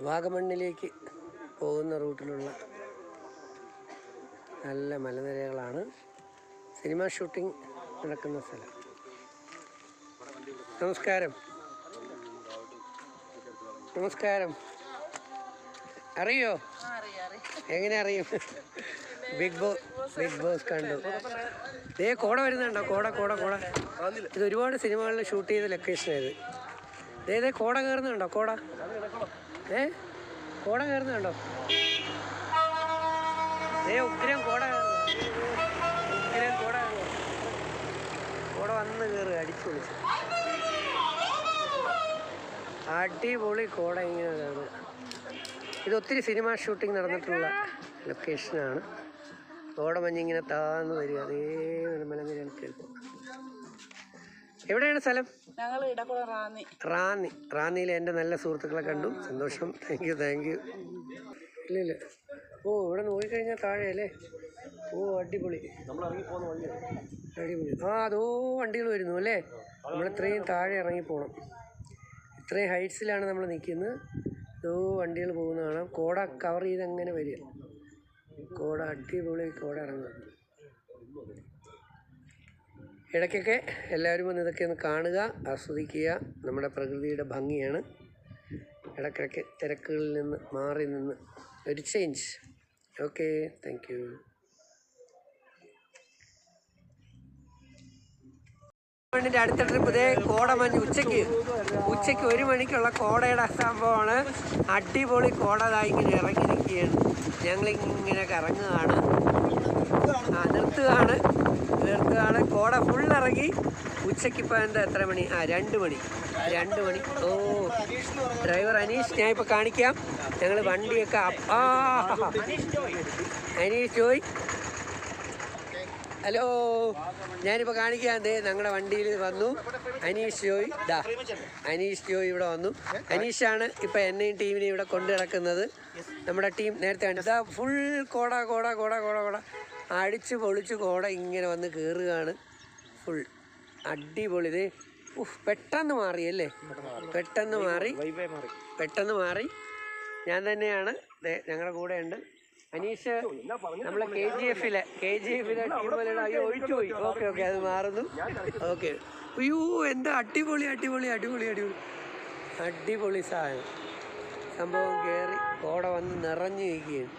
വാഗമണ്ണിലേക്ക് പോകുന്ന റൂട്ടിലുള്ള നല്ല മലനിരകളാണ് cinema shooting നടക്കുന്ന സ്ഥലം. നമസ്കാരം. നമസ്കാരം. അറിയോ? എങ്ങനെ അറിയും? ബിഗ് ബോസ് ബിഗ് ബോസ് കണ്ടു. ദേ കോട വരുന്നുണ്ടോ? കോട കോട കോട. ഇത് ഒരുപാട് സിനിമകളിൽ ഷൂട്ട് ചെയ്ത ലൊക്കേഷൻ ഇത്. ദേ കോട കയറുന്നുണ്ടോ കോട. ഏ? കോട കയറുന്നുണ്ടോ ഏ ഉഗ്രം കോട കയറുന്നു. ഉഗ്രം കോട കയറുന്നു. കോട വന്ന് കയറുക അടിച്ചു വിളിച്ചു അടിപൊളി കോട ഇങ്ങനെ കയറുക. ഇത് ഒത്തിരി സിനിമ ഷൂട്ടിംഗ് നടന്നിട്ടുള്ള ലൊക്കേഷനാണ്. കോട മഞ്ഞിങ്ങനെ താന്ന് വരിക. അതേ കേൾക്കും എവിടെയാണ് സ്ഥലം? ഞങ്ങൾ ഇടക്കുളം റാന്നി. റാന്നി. റാന്നിയിലെ എന്റെ നല്ല സുഹൃത്തുക്കളെ കണ്ടു. സന്തോഷം. താങ്ക് യു താങ്ക് യു ഇല്ല ഇല്ല ഓ ഇവിടെ നിന്ന് പോയിക്കഴിഞ്ഞാൽ താഴെ അല്ലേ ഓ അടിപൊളി. അടിപൊളി. ആ അതോ വണ്ടികൾ വരുന്നു അല്ലേ? നമ്മൾ ഇത്രയും താഴെ ഇറങ്ങി പോകണം ഇത്രയും ഹൈറ്റ്സിലാണ് നമ്മൾ നിൽക്കുന്നത്. ഓ വണ്ടികൾ പോകുന്ന കാണാം. കോട കവർ ചെയ്ത് അങ്ങനെ വരിക. കോട അടിപൊളി കോട ഇറങ്ങുക. ഇടയ്ക്കൊക്കെ എല്ലാവരും വന്ന് ഇതൊക്കെ ഒന്ന് കാണുക ആസ്വദിക്കുക. നമ്മുടെ പ്രകൃതിയുടെ ഭംഗിയാണ്. ഇടയ്ക്കിടയ്ക്ക് തിരക്കുകളിൽ നിന്ന് മാറി നിന്ന് ഒരു ചേഞ്ച് ഓക്കെ താങ്ക് യു മണിന്റെ അടുത്ത ട്രിപ്പ് ഇതേ കോടമഞ്ഞ് ഉച്ചയ്ക്ക് ഉച്ചയ്ക്ക് ഒരു മണിക്കുള്ള കോടയുടെ സംഭവമാണ്. അടിപൊളി കോടതായി ഇങ്ങനെ ഇറങ്ങി നിൽക്കുകയാണ് ഞങ്ങളിങ്ങനെ കറങ്ങുകയാണ്. ആ നിർത്തുകയാണ്. നിർത്തുകയാണ് കോട ഫുൾ ഇറങ്ങി ഉച്ചയ്ക്ക് എന്താ എത്ര മണി? ആ രണ്ട് മണി. രണ്ട് മണി. ഓ ഡ്രൈവർ അനീഷ് ഞാൻ ഇപ്പോൾ കാണിക്കാം. ഞങ്ങൾ വണ്ടിയൊക്കെ ആ അനീഷ് ജോയ്. ഹലോ ഞാനിപ്പോൾ കാണിക്കാൻ ദേ ഞങ്ങളുടെ വണ്ടിയിൽ വന്നു. അനീഷ് ജോയ് ദാ അനീഷ് ജോയ് ഇവിടെ വന്നു. അനീഷാണ് ഇപ്പോൾ എന്നെയും ടീമിനെയും ഇവിടെ കൊണ്ടു നടക്കുന്നത്. നമ്മുടെ ടീം നേരത്തെ കണ്ടു. ദാ ഫുൾ കോട കോട കോട കോട കോട. അടിച്ച് പൊളിച്ച് കോട ഇങ്ങനെ വന്ന് കയറുകയാണ് ഫുൾ അടിപൊളി. പെട്ടെന്ന് മാറി അല്ലേ? പെട്ടെന്ന് മാറി. പെട്ടെന്ന് മാറി. ഞാൻ തന്നെയാണ്. ഞങ്ങളുടെ കൂടെ ഉണ്ട് അനീഷ് നമ്മളെ കെ ജി എഫിലെ കെ ജി എഫിലെ ടീമിലാണ് അയ്യോ ഒഴിച്ചു പോയി. ഓക്കെ ഓക്കെ അത് മാറുന്നു. ഓക്കെ. അയ്യോ എന്താ അടിപൊളി അടിപൊളി അടിപൊളി അടിപൊളി. അടിപൊളി സാധനം. സംഭവം കയറി കോട വന്ന് നിറഞ്ഞു നിൽക്കുകയാണ്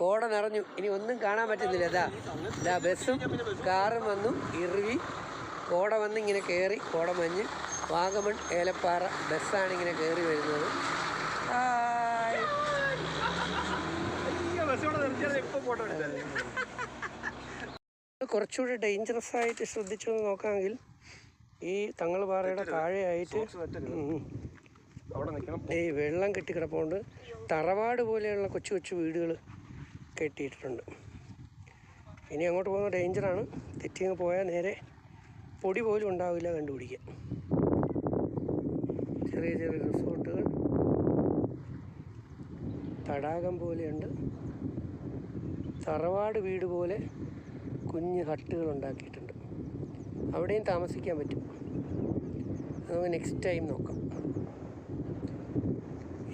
കോട നിറഞ്ഞു ഇനി ഒന്നും കാണാൻ പറ്റുന്നില്ല. ഇതാ ഇതാ ബസ്സും കാറും വന്നു. ഇറുവി കോട വന്ന് ഇങ്ങനെ കയറി കോട മഞ്ഞ്. വാഗമൺ ഏലപ്പാറ ബസ്സാണ് ഇങ്ങനെ കയറി വരുന്നത്. കുറച്ചുകൂടി ഡേഞ്ചറസ് ആയിട്ട് ശ്രദ്ധിച്ചു നോക്കാമെങ്കിൽ ഈ തങ്ങൾപാറയുടെ താഴെയായിട്ട്. ഈ വെള്ളം കെട്ടിക്കിടപ്പുണ്ട് തറവാട് പോലെയുള്ള കൊച്ചു കൊച്ചു വീടുകൾ കെട്ടിയിട്ടുണ്ട്. ഇനി അങ്ങോട്ട് പോകുന്ന ഡേഞ്ചറാണ്. തെറ്റിങ്ങ് പോയാൽ നേരെ പൊടി പോലും ഉണ്ടാവില്ല കണ്ടുപിടിക്കാൻ. ചെറിയ ചെറിയ റിസോർട്ടുകൾ. തടാകം പോലെയുണ്ട്. തറവാട് വീട് പോലെ കുഞ്ഞ് ഹട്ടുകൾ ഉണ്ടാക്കിയിട്ടുണ്ട്. അവിടെയും താമസിക്കാൻ പറ്റും. നമുക്ക് നെക്സ്റ്റ് ടൈം നോക്കാം.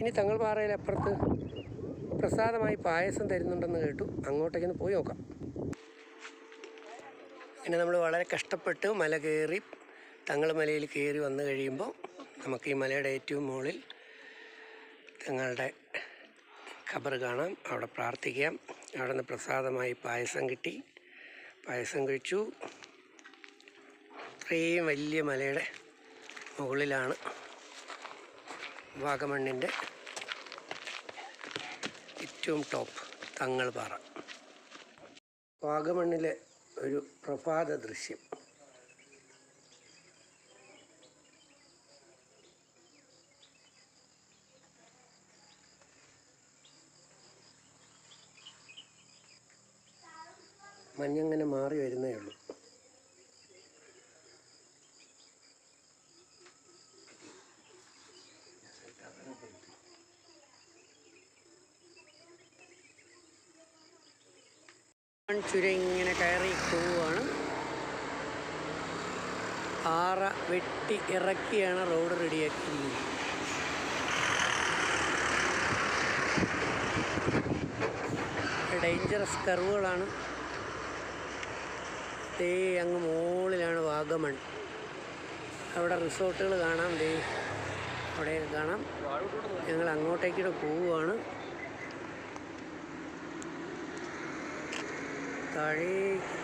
ഇനി തങ്ങൾ അപ്പുറത്ത് പ്രസാദമായി പായസം തരുന്നുണ്ടെന്ന് കേട്ടു. അങ്ങോട്ടേക്കൊന്ന് പോയി നോക്കാം. പിന്നെ നമ്മൾ വളരെ കഷ്ടപ്പെട്ട് മല കയറി തങ്ങൾ മലയിൽ കയറി വന്നു കഴിയുമ്പോൾ നമുക്ക് ഈ മലയുടെ ഏറ്റവും മുകളിൽ തങ്ങളുടെ ഖബർ കാണാം. അവിടെ പ്രാർത്ഥിക്കാം. അവിടെ നിന്ന് പ്രസാദമായി പായസം കിട്ടി. പായസം കഴിച്ചു. ഇത്രയും വലിയ മലയുടെ മുകളിലാണ് വാഗമണ്ണിന്റെ ഏറ്റവും ടോപ്പ് തങ്ങൾപാറ വാഗമണ്ണിലെ ഒരു പ്രഭാത ദൃശ്യം. മഞ്ഞങ്ങനെ മാറി വരുന്നേ ഉള്ളൂ. ചുരങ്ങനെ കയറി പോവുകയാണ്. ആറ വെട്ടി ഇറക്കിയാണ് റോഡ് റെഡിയാക്കി ഡേഞ്ചറസ് കർവുകളാണ്. ദേ അങ്ങ് മുകളിലാണ് വാഗമൺ. അവിടെ റിസോർട്ടുകൾ കാണാം. ദേ അവിടെ കാണാം. ഞങ്ങൾ അങ്ങോട്ടേക്കൂടെ പോവുകയാണ്. তারিখ।